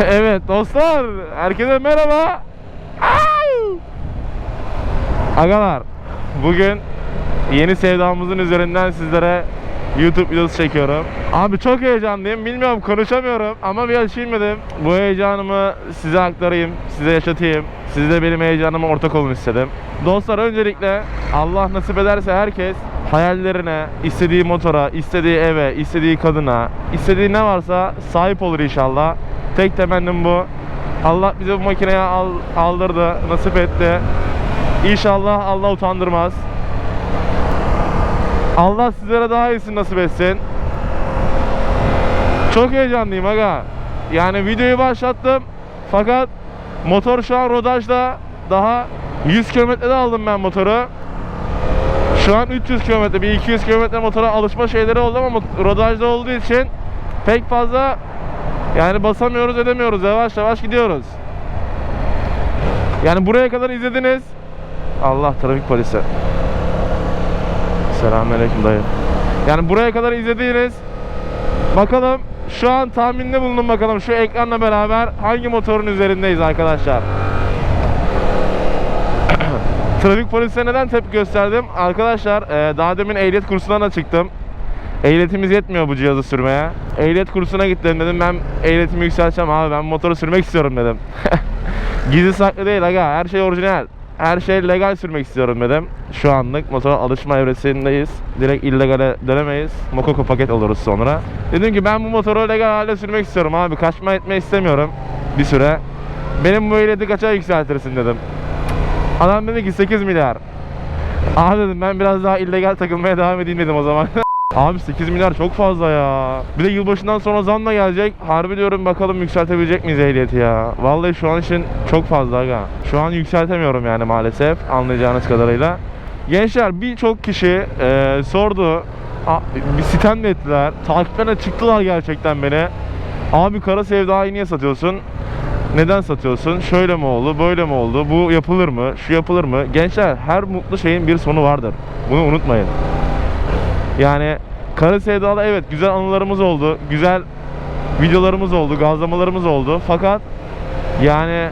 evet dostlar, herkese merhaba. Agalar, bugün yeni sevdamızın üzerinden sizlere YouTube videosu çekiyorum. Abi çok heyecanlıyım. Bilmiyorum konuşamıyorum ama bir dedim. Bu heyecanımı size aktarayım, size yaşatayım. Siz de benim heyecanıma ortak olun istedim. Dostlar öncelikle Allah nasip ederse herkes hayallerine, istediği motora, istediği eve, istediği kadına, istediği ne varsa sahip olur inşallah. Tek temennim bu. Allah bize bu makineye al- aldırdı, nasip etti. İnşallah Allah utandırmaz. Allah sizlere daha iyisini nasip etsin. Çok heyecanlıyım aga. Yani videoyu başlattım. Fakat motor şu an rodajda daha 100 kilometrede aldım ben motoru. Şu an 300 kilometre, bir 200 kilometre motora alışma şeyleri oldu ama rodajda olduğu için pek fazla yani basamıyoruz edemiyoruz. Yavaş yavaş gidiyoruz. Yani buraya kadar izlediniz. Allah trafik polisi. Selamünaleyküm dayı. Yani buraya kadar izlediğiniz bakalım şu an tahminde bulunun bakalım şu ekranla beraber hangi motorun üzerindeyiz arkadaşlar. Trafik polisine neden tepki gösterdim? Arkadaşlar e, daha demin ehliyet kursundan da çıktım. Ehliyetimiz yetmiyor bu cihazı sürmeye. Ehliyet kursuna gittim dedim ben ehliyetimi yükselteceğim abi ben motoru sürmek istiyorum dedim. Gizli saklı değil aga her şey orijinal. Her şey legal sürmek istiyorum dedim. Şu anlık motora alışma evresindeyiz. Direkt illegale dönemeyiz. Mokoko paket oluruz sonra. Dedim ki ben bu motoru legal halde sürmek istiyorum abi. Kaçma etme istemiyorum bir süre. Benim bu ehliyeti kaça yükseltirsin dedim. Adam dedi ki 8 milyar. Abi dedim ben biraz daha illegal takılmaya devam edeyim dedim o zaman. Abi 8 milyar çok fazla ya. Bir de yılbaşından sonra zam da gelecek. Harbi diyorum bakalım yükseltebilecek miyiz ehliyeti ya. Vallahi şu an için çok fazla aga. Şu an yükseltemiyorum yani maalesef anlayacağınız kadarıyla. Gençler birçok kişi e, sordu. A- bir sitem de ettiler. Takiplerine çıktılar gerçekten beni. Abi kara sevdayı niye satıyorsun? Neden satıyorsun? Şöyle mi oldu? Böyle mi oldu? Bu yapılır mı? Şu yapılır mı? Gençler her mutlu şeyin bir sonu vardır. Bunu unutmayın. Yani Karı Sevda'da evet güzel anılarımız oldu. Güzel videolarımız oldu. Gazlamalarımız oldu. Fakat yani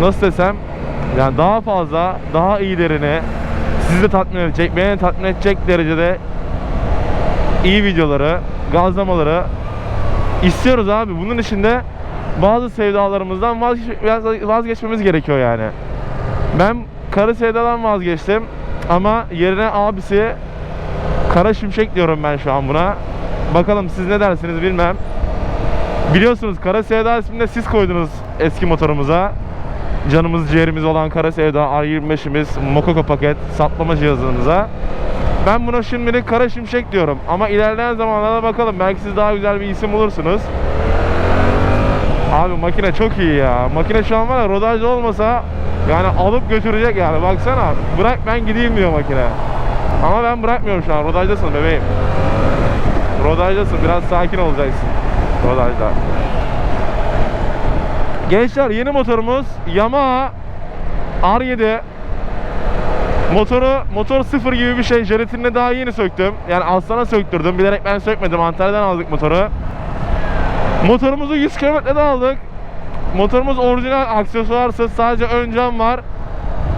nasıl desem yani daha fazla daha iyilerini sizi de tatmin edecek, beni tatmin edecek derecede iyi videoları, gazlamaları istiyoruz abi. Bunun için de bazı sevdalarımızdan vazgeç- vazgeçmemiz gerekiyor yani. Ben karı sevdadan vazgeçtim ama yerine abisi Kara Şimşek diyorum ben şu an buna. Bakalım siz ne dersiniz bilmem. Biliyorsunuz Kara Sevda ismini de siz koydunuz eski motorumuza. Canımız ciğerimiz olan Kara Sevda R25'imiz Mokoko paket saplama cihazınıza. Ben buna şimdilik Kara Şimşek diyorum. Ama ilerleyen zamanlarda bakalım. Belki siz daha güzel bir isim bulursunuz. Abi makine çok iyi ya. Makine şu an var ya rodajda olmasa yani alıp götürecek yani. Baksana bırak ben gideyim diyor makine. Ama ben bırakmıyorum şu an. Rodajdasın bebeğim. Rodajdasın. Biraz sakin olacaksın. Rodajda. Gençler yeni motorumuz Yamaha R7 Motoru motor sıfır gibi bir şey. Jelatinini daha yeni söktüm. Yani Aslan'a söktürdüm. Bilerek ben sökmedim. Antalya'dan aldık motoru. Motorumuzu 100 kilometrede aldık. Motorumuz orijinal aksesuarsız. Sadece ön cam var.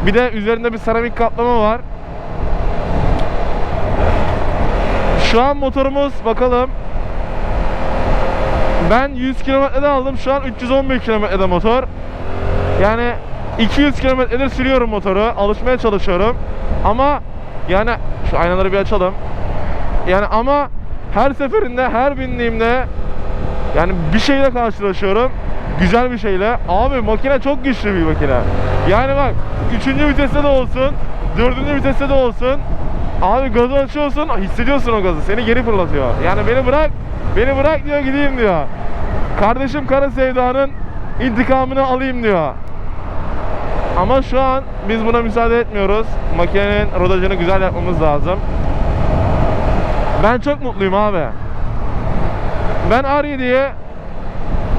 Bir de üzerinde bir seramik kaplama var. Şu an motorumuz bakalım. Ben 100 kilometrede aldım. Şu an 311 kilometrede motor. Yani 200 kilometredir sürüyorum motoru. Alışmaya çalışıyorum. Ama yani şu aynaları bir açalım. Yani ama her seferinde, her bindiğimde yani bir şeyle karşılaşıyorum. Güzel bir şeyle. Abi makine çok güçlü bir makine. Yani bak 3. viteste de olsun, 4. viteste de olsun. Abi gazı açıyorsun, hissediyorsun o gazı. Seni geri fırlatıyor. Yani beni bırak, beni bırak diyor gideyim diyor. Kardeşim Kara Sevda'nın intikamını alayım diyor. Ama şu an biz buna müsaade etmiyoruz. Makinenin rodajını güzel yapmamız lazım. Ben çok mutluyum abi. Ben R7'ye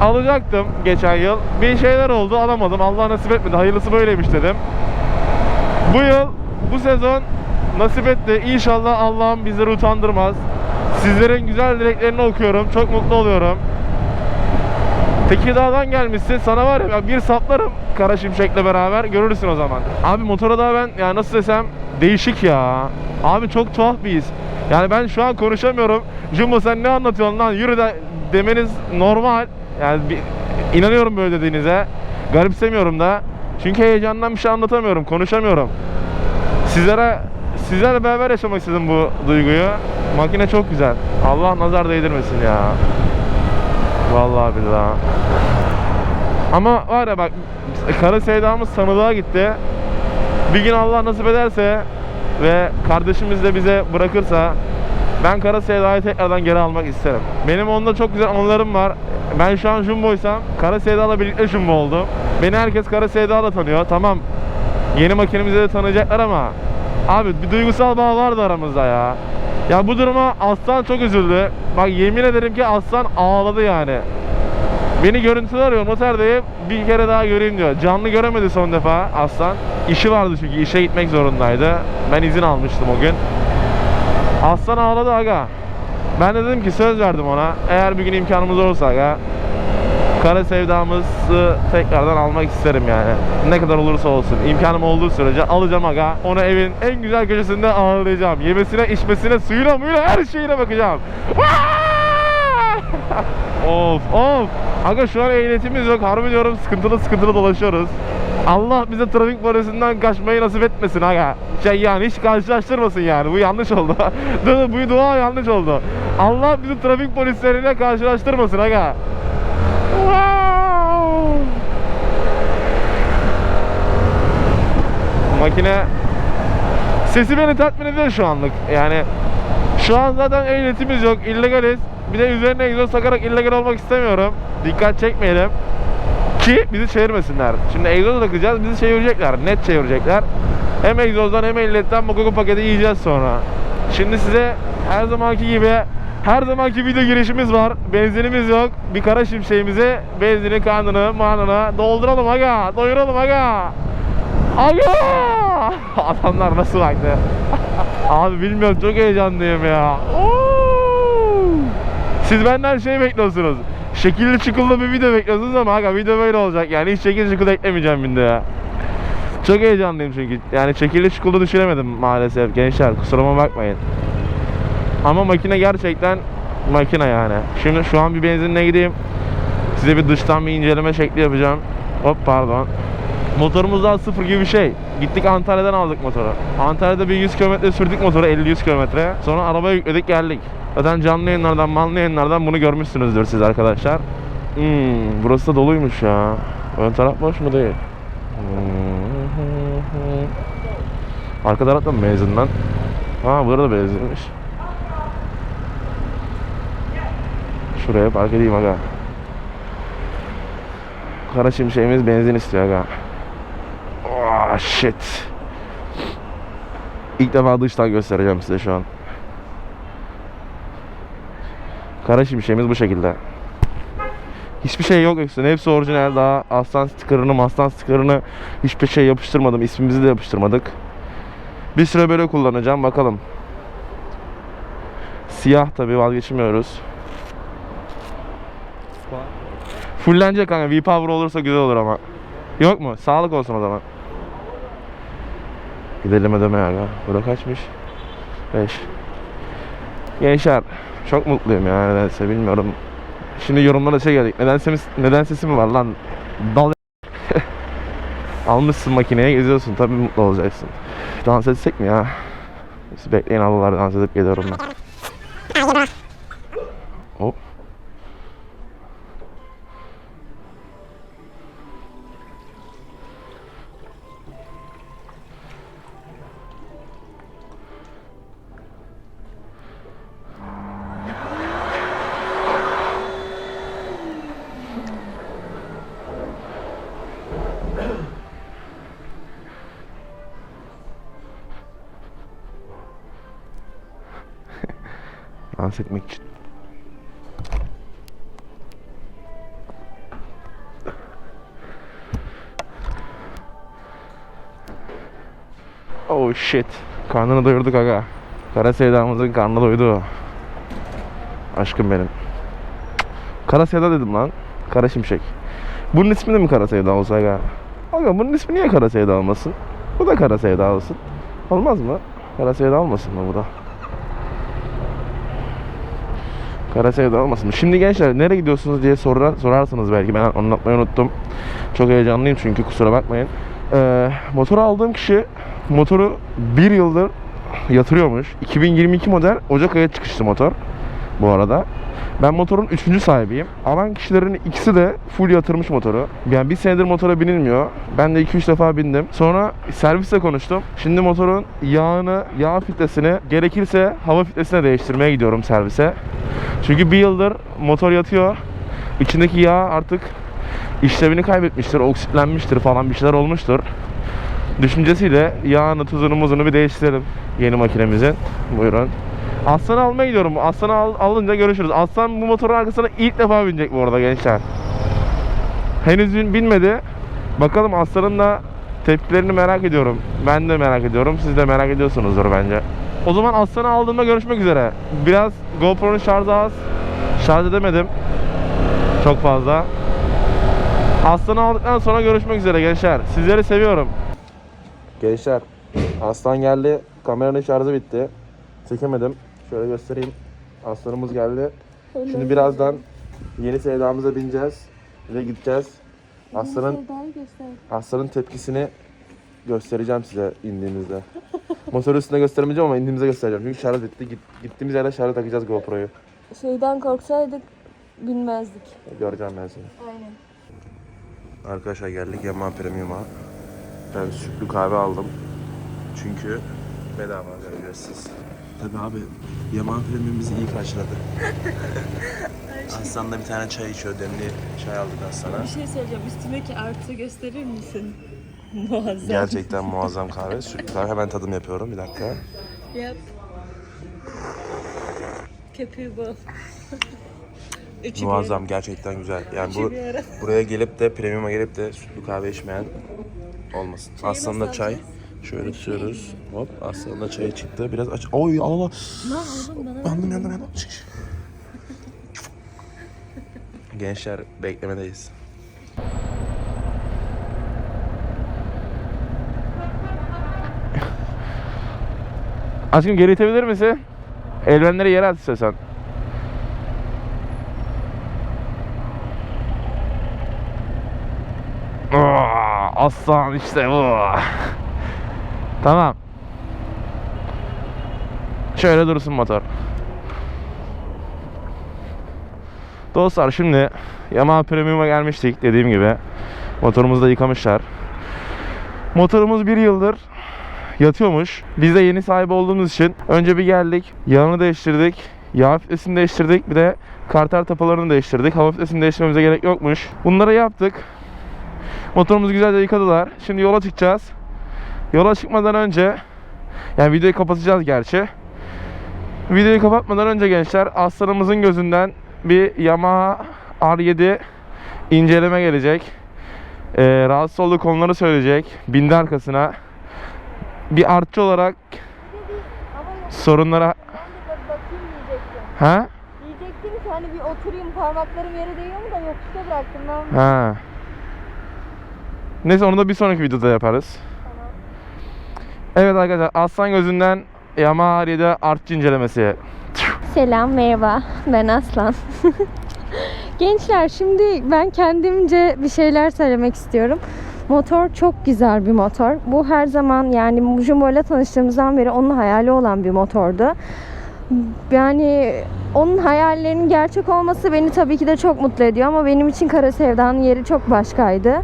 alacaktım geçen yıl. Bir şeyler oldu alamadım. Allah nasip etmedi. Hayırlısı böyleymiş dedim. Bu yıl, bu sezon nasip etti. İnşallah Allah'ım bizleri utandırmaz. Sizlerin güzel dileklerini okuyorum. Çok mutlu oluyorum. Tekirdağ'dan gelmişsin. Sana var ya bir saplarım Kara Şimşek'le beraber. Görürsün o zaman. Abi motora da ben ya nasıl desem değişik ya. Abi çok tuhaf bir his. Yani ben şu an konuşamıyorum. Jumbo sen ne anlatıyorsun lan yürü de demeniz normal. Yani bir, inanıyorum böyle dediğinize. Garipsemiyorum da. Çünkü heyecandan bir şey anlatamıyorum. Konuşamıyorum. Sizlere sizlerle beraber yaşamak istedim bu duyguyu. Makine çok güzel. Allah nazar değdirmesin ya. Vallahi billahi. Ama var ya bak kara sevdamız sanılığa gitti. Bir gün Allah nasip ederse ve kardeşimiz de bize bırakırsa ben kara sevdayı tekrardan geri almak isterim. Benim onda çok güzel anılarım var. Ben şu an Jumbo'ysam kara sevdayla birlikte Jumbo oldum. Beni herkes kara sevdayla tanıyor. Tamam yeni makinemizi de tanıyacaklar ama abi bir duygusal bağ vardı aramızda ya. Ya bu duruma Aslan çok üzüldü. Bak yemin ederim ki Aslan ağladı yani. Beni görüntüler arıyor noterdeyim bir kere daha göreyim diyor. Canlı göremedi son defa Aslan. İşi vardı çünkü işe gitmek zorundaydı. Ben izin almıştım o gün. Aslan ağladı aga. Ben de dedim ki söz verdim ona. Eğer bir gün imkanımız olursa aga kara sevdamızı tekrardan almak isterim yani. Ne kadar olursa olsun. İmkanım olduğu sürece alacağım aga. Onu evin en güzel köşesinde ağırlayacağım. Yemesine, içmesine, suyuna, muyuna her şeyine bakacağım. of of. Aga şu an ehliyetimiz yok. Harbi diyorum sıkıntılı sıkıntılı dolaşıyoruz. Allah bize trafik polisinden kaçmayı nasip etmesin aga. Şey yani hiç karşılaştırmasın yani. Bu yanlış oldu. Bu- dua yanlış oldu. Allah bizi trafik polisleriyle karşılaştırmasın aga. Wow. Makine sesi beni tatmin ediyor şu anlık. Yani şu an zaten ehliyetimiz yok. illegaliz. Bir de üzerine egzoz takarak illegal olmak istemiyorum. Dikkat çekmeyelim. Ki bizi çevirmesinler. Şimdi egzoz takacağız. Bizi çevirecekler. Net çevirecekler. Hem egzozdan hem ehliyetten bu paketi yiyeceğiz sonra. Şimdi size her zamanki gibi her zamanki video girişimiz var. Benzinimiz yok. Bir kara şimşeğimizi benzinin karnını manını dolduralım aga. Doyuralım aga. Aga! Adamlar nasıl baktı? Abi bilmiyorum çok heyecanlıyım ya. Oo! Siz benden şey bekliyorsunuz. Şekilli çukullu bir video bekliyorsunuz ama aga video böyle olacak yani hiç şekil çukullu eklemeyeceğim videoya. Çok heyecanlıyım çünkü. Yani şekilli çukullu düşüremedim maalesef gençler kusuruma bakmayın. Ama makine gerçekten makine yani. Şimdi şu an bir benzinle gideyim. Size bir dıştan bir inceleme şekli yapacağım. Hop pardon. Motorumuz daha sıfır gibi bir şey. Gittik Antalya'dan aldık motoru. Antalya'da bir 100 km sürdük motoru 50-100 km. Sonra arabaya yükledik geldik. Zaten canlı yayınlardan, manlı yayınlardan bunu görmüşsünüzdür siz arkadaşlar. Hmm, burası da doluymuş ya. Ön taraf boş mu değil? Hmm. Arka taraf da mı benzin lan? Ha burada da benzinmiş. Şuraya park edeyim aga. Kara şimşeğimiz benzin istiyor aga. Oh shit. İlk defa dıştan göstereceğim size şu an. Kara şimşeğimiz bu şekilde. Hiçbir şey yok üstüne. Hepsi orijinal. Daha aslan stikerını, mastan stikerını hiçbir şey yapıştırmadım. İsmimizi de yapıştırmadık. Bir süre böyle kullanacağım. Bakalım. Siyah tabi vazgeçmiyoruz. Fullenecek kanka. V-Power olursa güzel olur ama. Yok mu? Sağlık olsun o zaman. Gidelim ödeme ya. Bura kaçmış? 5. Gençler çok mutluyum ya nedense bilmiyorum. Şimdi yorumlara şey geldik. Neden, ses, neden sesi mi var lan? Dal Almışsın makineye geziyorsun tabii mutlu olacaksın. Dans etsek mi ya? Siz bekleyin ablalar dans edip geliyorum ben. Dans etmek için. Oh shit. Karnını doyurduk aga. Kara sevdamızın karnı doydu. Aşkım benim. Kara sevda dedim lan. Kara Şimşek. Bunun ismi de mi Kara Sevda olsa aga? Aga bunun ismi niye Kara Sevda olmasın? Bu da Kara Sevda olsun. Olmaz mı? Kara Sevda olmasın mı bu da? Kara Sevda olmasın? Şimdi gençler nereye gidiyorsunuz diye sorar, sorarsınız belki. Ben anlatmayı unuttum. Çok heyecanlıyım çünkü kusura bakmayın. Ee, motoru aldığım kişi motoru bir yıldır yatırıyormuş. 2022 model Ocak ayı çıkışlı motor bu arada. Ben motorun üçüncü sahibiyim. Alan kişilerin ikisi de full yatırmış motoru. Yani bir senedir motora binilmiyor. Ben de 2-3 defa bindim. Sonra servisle konuştum. Şimdi motorun yağını, yağ filtresini gerekirse hava filtresine değiştirmeye gidiyorum servise. Çünkü bir yıldır motor yatıyor. İçindeki yağ artık işlevini kaybetmiştir, oksitlenmiştir falan bir şeyler olmuştur. Düşüncesiyle yağını, tuzunu, muzunu bir değiştirelim yeni makinemizin. Buyurun. Aslan'ı almaya gidiyorum. Aslan'ı al- alınca görüşürüz. Aslan bu motorun arkasına ilk defa binecek bu arada gençler. Henüz bin- binmedi. Bakalım Aslan'ın da tepkilerini merak ediyorum. Ben de merak ediyorum. Siz de merak ediyorsunuzdur bence. O zaman Aslan'ı aldığımda görüşmek üzere. Biraz GoPro'nun şarjı az. Şarj edemedim. Çok fazla. Aslan'ı aldıktan sonra görüşmek üzere gençler. Sizleri seviyorum. Gençler, Aslan geldi. Kameranın şarjı bitti. Çekemedim. Şöyle göstereyim. Aslanımız geldi. Şimdi birazdan yeni sevdamıza bineceğiz ve gideceğiz. Aslanın Aslanın tepkisini göstereceğim size indiğimizde. Motor üstünde göstermeyeceğim ama indiğimizde göstereceğim. Çünkü şarj. Git, gittiğimiz yerde şarj takacağız GoPro'yu. Şeyden korksaydık bilmezdik. Göreceğim ben seni. Aynen. Arkadaşlar geldik Yaman Premium'a. Ben sütlü kahve aldım. Çünkü bedava ücretsiz. Tabi abi Yaman Premium bizi iyi karşıladı. Aslan da bir tane çay içiyor. Demli çay aldık Aslan'a. Bir şey söyleyeceğim. Üstündeki artı gösterir misin? Muazzam. Gerçekten muazzam kahve. Sütlü kahve hemen tadım yapıyorum. Bir dakika. Yap. Köpüğü bol. Üçü Muazzam gerçekten güzel. Yani Üçü bu bir buraya gelip de premium'a gelip de sütlü kahve içmeyen olmasın. Aslan'da nasıl çay. Şöyle tutuyoruz. Hop Aslan'da çayı çıktı. Biraz aç. Oy Allah oğlum bana? Yandım yandım yandım. Çık, çık. Gençler beklemedeyiz. Aşkım geri itebilir misin? Eldivenleri yere at istiyorsan. Aa, Aslan işte bu. Tamam. Şöyle dursun motor. Dostlar şimdi Yamaha Premium'a gelmiştik dediğim gibi. Motorumuzu da yıkamışlar. Motorumuz bir yıldır yatıyormuş. Biz de yeni sahibi olduğumuz için önce bir geldik. Yağını değiştirdik. Yağ filtresini değiştirdik. Bir de karter tapalarını değiştirdik. Hava filtresini değiştirmemize gerek yokmuş. Bunları yaptık. Motorumuzu güzelce yıkadılar. Şimdi yola çıkacağız. Yola çıkmadan önce yani videoyu kapatacağız gerçi. Videoyu kapatmadan önce gençler aslanımızın gözünden bir Yamaha R7 inceleme gelecek. Ee, rahatsız olduğu konuları söyleyecek. Bindi arkasına. Bir artçı olarak sorunlara... Ha? Diyecektim ki hani bir oturayım parmaklarım yere değiyor mu da yok işte bıraktım ben. Ha. Neyse onu da bir sonraki videoda yaparız. Evet arkadaşlar aslan gözünden Yamaha R7 artçı incelemesi. Selam, merhaba. Ben Aslan. Gençler şimdi ben kendimce bir şeyler söylemek istiyorum. Motor çok güzel bir motor. Bu her zaman yani Jumbo ile tanıştığımızdan beri onun hayali olan bir motordu. Yani onun hayallerinin gerçek olması beni tabii ki de çok mutlu ediyor ama benim için Kara Sevda'nın yeri çok başkaydı.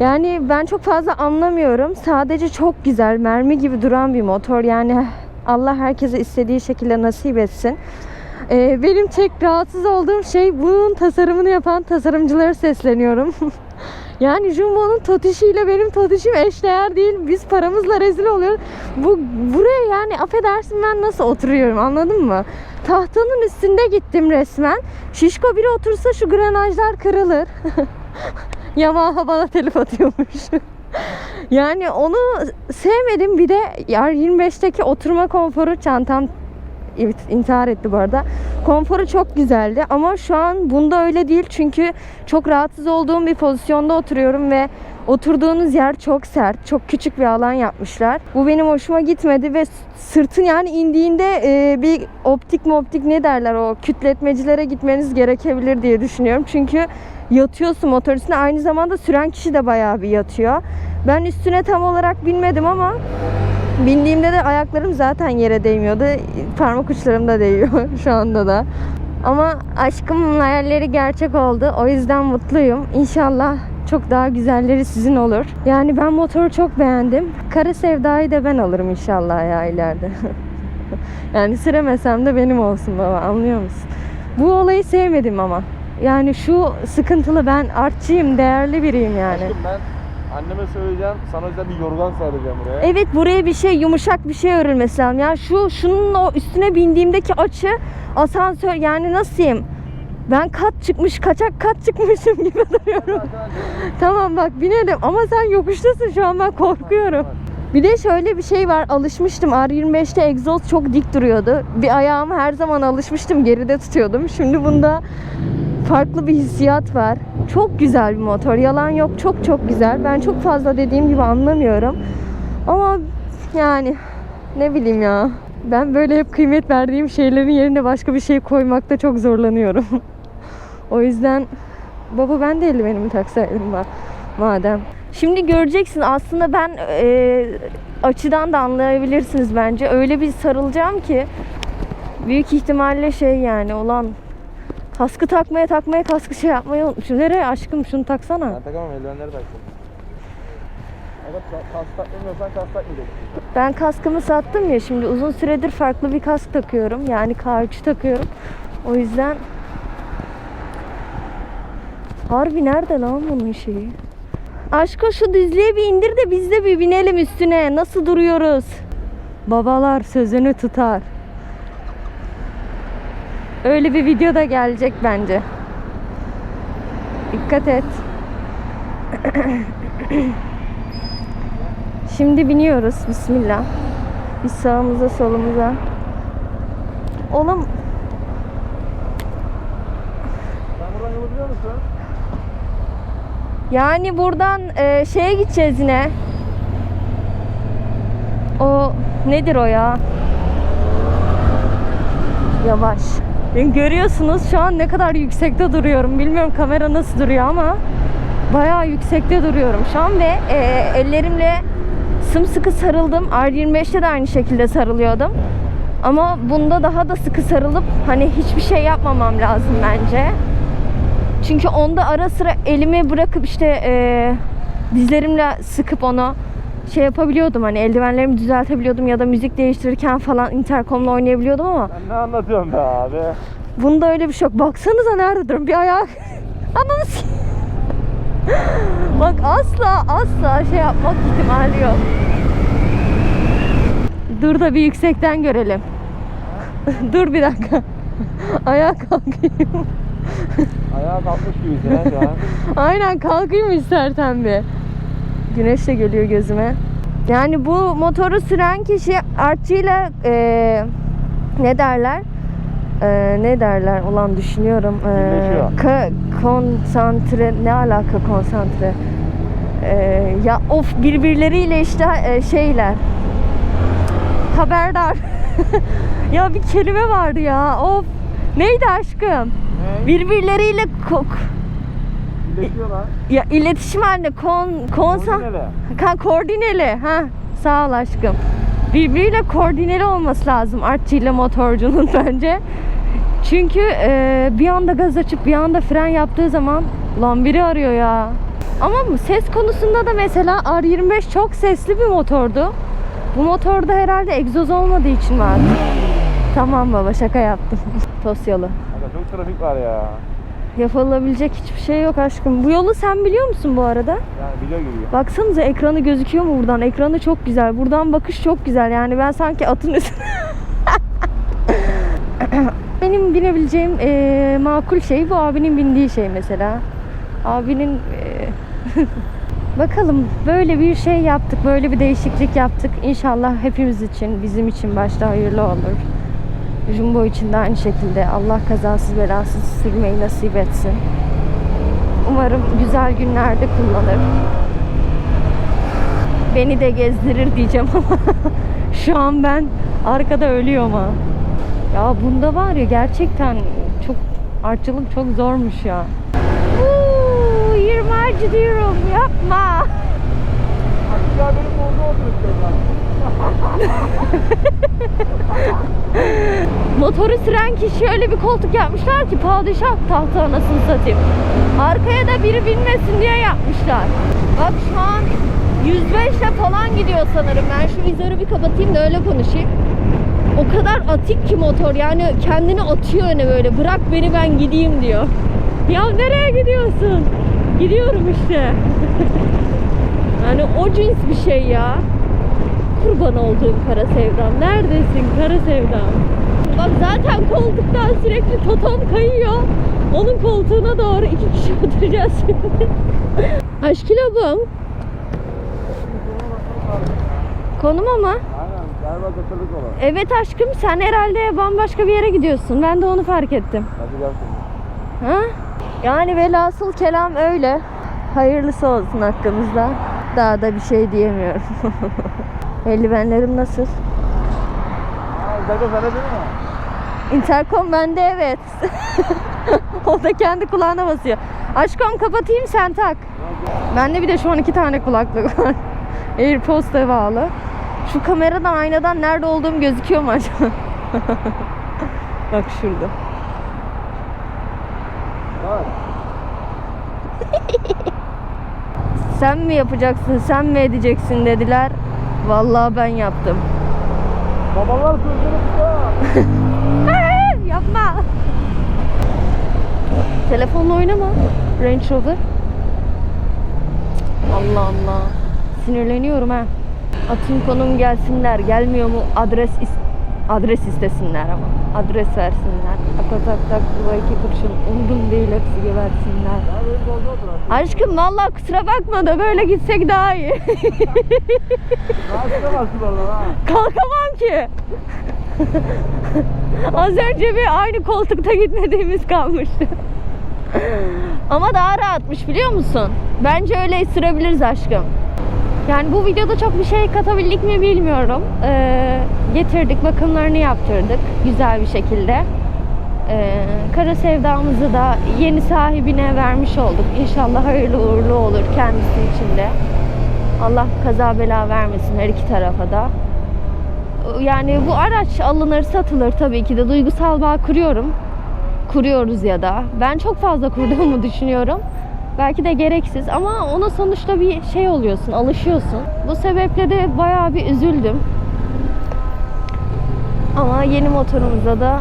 Yani ben çok fazla anlamıyorum. Sadece çok güzel, mermi gibi duran bir motor. Yani Allah herkese istediği şekilde nasip etsin. Ee, benim tek rahatsız olduğum şey bunun tasarımını yapan tasarımcılara sesleniyorum. yani Jumbo'nun totişiyle benim totişim eşdeğer değil. Biz paramızla rezil oluyoruz. Bu buraya yani affedersin ben nasıl oturuyorum anladın mı? Tahtanın üstünde gittim resmen. Şişko biri otursa şu granajlar kırılır. Yamaha bana telif atıyormuş. yani onu sevmedim. Bir de R25'teki oturma konforu çantam intihar etti bu arada. Konforu çok güzeldi ama şu an bunda öyle değil çünkü çok rahatsız olduğum bir pozisyonda oturuyorum ve oturduğunuz yer çok sert. Çok küçük bir alan yapmışlar. Bu benim hoşuma gitmedi ve sırtın yani indiğinde e, bir optik mi optik ne derler o kütletmecilere gitmeniz gerekebilir diye düşünüyorum. Çünkü yatıyorsun motor üstüne aynı zamanda süren kişi de bayağı bir yatıyor. Ben üstüne tam olarak binmedim ama bindiğimde de ayaklarım zaten yere değmiyordu. Parmak uçlarım da değiyor şu anda da. Ama aşkımın hayalleri gerçek oldu. O yüzden mutluyum. İnşallah çok daha güzelleri sizin olur. Yani ben motoru çok beğendim. Kara sevdayı da ben alırım inşallah ya ileride. yani süremesem de benim olsun baba anlıyor musun? Bu olayı sevmedim ama. Yani şu sıkıntılı ben artçıyım, değerli biriyim yani. Aşkım ben anneme söyleyeceğim. Sana özel bir yorgan sereceğim buraya. Evet buraya bir şey yumuşak bir şey örülmesi lazım. Yani şu şunun o üstüne bindiğimdeki açı asansör yani nasıl diyeyim? Ben kat çıkmış kaçak kat çıkmışım gibi duruyorum. tamam bak binelim ama sen yokuştasın şu an ben korkuyorum. Bir de şöyle bir şey var alışmıştım R25'te egzoz çok dik duruyordu. Bir ayağımı her zaman alışmıştım geride tutuyordum. Şimdi bunda farklı bir hissiyat var. Çok güzel bir motor. Yalan yok. Çok çok güzel. Ben çok fazla dediğim gibi anlamıyorum. Ama yani ne bileyim ya. Ben böyle hep kıymet verdiğim şeylerin yerine başka bir şey koymakta çok zorlanıyorum. o yüzden baba ben de eldivenimi taksaydım ma- madem. Şimdi göreceksin aslında ben e, açıdan da anlayabilirsiniz bence. Öyle bir sarılacağım ki büyük ihtimalle şey yani olan Kaskı takmaya takmaya kaskı şey yapmayı unutmuşum. Nereye aşkım şunu taksana. Ben takamam eldivenleri taksın. Evet kas takmıyorsan kas takmayacaksın. Ben kaskımı sattım ya şimdi uzun süredir farklı bir kask takıyorum. Yani K3 takıyorum. O yüzden Harbi nerede lan bunun şeyi? Aşko şu dizliğe bir indir de biz de bir binelim üstüne. Nasıl duruyoruz? Babalar sözünü tutar. Öyle bir video da gelecek bence. Dikkat et. Şimdi biniyoruz. Bismillah. Biz sağımıza solumuza. Oğlum Sen buradan yolu musun? yani buradan e, şeye gideceğiz yine. O nedir o ya? Yavaş. Görüyorsunuz şu an ne kadar yüksekte duruyorum. Bilmiyorum kamera nasıl duruyor ama bayağı yüksekte duruyorum şu an ve e, ellerimle sımsıkı sarıldım. R25'te de aynı şekilde sarılıyordum. Ama bunda daha da sıkı sarılıp hani hiçbir şey yapmamam lazım bence. Çünkü onda ara sıra elimi bırakıp işte e, dizlerimle sıkıp onu şey yapabiliyordum hani eldivenlerimi düzeltebiliyordum ya da müzik değiştirirken falan interkomla oynayabiliyordum ama Sen ne anlatıyorsun be abi? bunda öyle bir şey yok. Baksanıza nerede durum bir ayak. Ananı Bak asla asla şey yapmak ihtimali yok. Dur da bir yüksekten görelim. Dur bir dakika. Ayağa kalkayım. Ayağa kalkmış şu an. Aynen kalkayım istersen bir. Güneş de geliyor gözüme. Yani bu motoru süren kişi artçıyla eee ne derler? Eee, ne derler? Ulan düşünüyorum. Birleşiyor. ka- konsantre ne alaka konsantre? Eee, ya of birbirleriyle işte eee, şeyler. Haberdar. ya bir kelime vardı ya. Of. Neydi aşkım? Ne? Birbirleriyle kok Ya iletişim halinde kon konsan Koordineli. ka, koordineli ha sağ ol aşkım. Birbiriyle koordineli olması lazım artçıyla motorcunun bence. Çünkü e, bir anda gaz açıp bir anda fren yaptığı zaman lan biri arıyor ya. Ama ses konusunda da mesela R25 çok sesli bir motordu. Bu motorda herhalde egzoz olmadığı için var. Tamam baba şaka yaptım. Tosyalı. Çok trafik var ya. Yapılabilecek hiçbir şey yok aşkım. Bu yolu sen biliyor musun bu arada? Yani biliyor gibi. Baksanıza ekranı gözüküyor mu buradan? Ekranı çok güzel. Buradan bakış çok güzel. Yani ben sanki atın üstüne... Benim binebileceğim eee, makul şey bu abinin bindiği şey mesela. Abinin eee, bakalım böyle bir şey yaptık, böyle bir değişiklik yaptık. İnşallah hepimiz için, bizim için başta hayırlı olur. Jumbo için de aynı şekilde Allah kazasız belasız sürmeyi nasip etsin. Umarım güzel günlerde kullanır. Beni de gezdirir diyeceğim ama şu an ben arkada ölüyorum ha. Ya bunda var ya gerçekten çok artçılık çok zormuş ya. Uuu 20 harcı diyorum yapma. Ya benim orada oturuyor Motoru süren kişi öyle bir koltuk yapmışlar ki padişah tahtı anasını satayım. Arkaya da biri binmesin diye yapmışlar. Bak şu an 105 ile falan gidiyor sanırım. Ben şu vizörü bir kapatayım da öyle konuşayım. O kadar atik ki motor yani kendini atıyor öne böyle bırak beni ben gideyim diyor. Ya nereye gidiyorsun? Gidiyorum işte. yani o cins bir şey ya. Kurban olduğum kara sevdam. Neredesin kara sevdam? Bak zaten koltuktan sürekli totom kayıyor. Onun koltuğuna doğru iki kişi oturacağız şimdi. Aşkilabım. Konum ama. Galiba. Evet aşkım sen herhalde bambaşka bir yere gidiyorsun. Ben de onu fark ettim. Hadi gel şimdi. Ha? Yani velhasıl kelam öyle. Hayırlısı olsun hakkımızda. Daha da bir şey diyemiyorum. Eldivenlerim nasıl? Zeko sana değil mi? Intercom bende evet. o da kendi kulağına basıyor. Aşkım kapatayım sen tak. Bende bir de şu an iki tane kulaklık var. AirPods'a bağlı. Şu kameradan aynadan nerede olduğum gözüküyor mu acaba? Bak şurada. Sen mi yapacaksın, sen mi edeceksin dediler. Vallahi ben yaptım. Babalar sözleri tutuyor. Yapma. Telefonla oynama. Range Rover. Allah Allah. Sinirleniyorum ha. Atın konum gelsinler. Gelmiyor mu adres is- adres istesinler ama. Adres versinler. Tak tak bu iki kurşun. Umdum değil hepsi gebersinler. Aşkım. Vallahi kusura bakma da böyle gitsek daha iyi. Kalkamam ki. Az önce bir aynı koltukta gitmediğimiz kalmıştı. Ama daha rahatmış biliyor musun? Bence öyle sürebiliriz aşkım. Yani bu videoda çok bir şey katabildik mi bilmiyorum. Ee, getirdik, bakımlarını yaptırdık güzel bir şekilde. Ee, kara sevdamızı da yeni sahibine vermiş olduk. İnşallah hayırlı uğurlu olur kendisi için de. Allah kaza bela vermesin her iki tarafa da. Yani bu araç alınır satılır tabii ki de duygusal bağ kuruyorum. Kuruyoruz ya da. Ben çok fazla kurduğumu düşünüyorum. Belki de gereksiz ama ona sonuçta bir şey oluyorsun, alışıyorsun. Bu sebeple de bayağı bir üzüldüm. Ama yeni motorumuzda da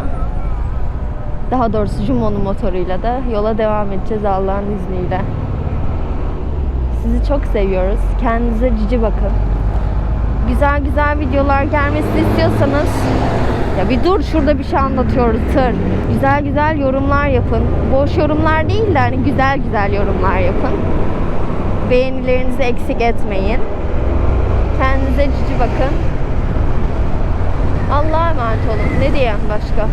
daha doğrusu Jumbo'nun motoruyla da yola devam edeceğiz Allah'ın izniyle. Sizi çok seviyoruz. Kendinize cici bakın. Güzel güzel videolar gelmesini istiyorsanız ya bir dur şurada bir şey anlatıyoruz tır. Güzel güzel yorumlar yapın. Boş yorumlar değil de hani güzel güzel yorumlar yapın. Beğenilerinizi eksik etmeyin. Kendinize cici bakın. Allah'a emanet olun. Ne diyeyim başka?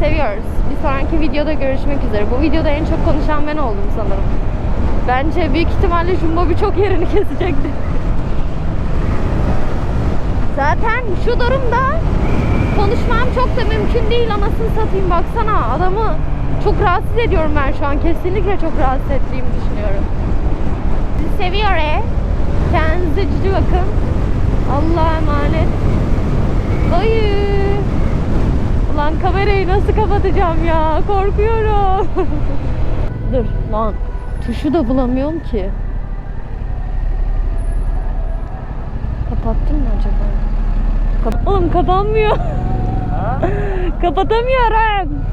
Seviyoruz. Bir sonraki videoda görüşmek üzere. Bu videoda en çok konuşan ben oldum sanırım. Bence büyük ihtimalle Jumbo birçok yerini kesecekti. Zaten şu durumda konuşmam çok da mümkün değil anasını satayım baksana adamı çok rahatsız ediyorum ben şu an kesinlikle çok rahatsız ettiğimi düşünüyorum. Sizi seviyor e. Kendinize cici bakın. Allah'a emanet. Oy. Ulan kamerayı nasıl kapatacağım ya korkuyorum. Dur lan tuşu da bulamıyorum ki. Kapattın mı acaba? Kap- Oğlum kapanmıyor. Kapatamıyorum.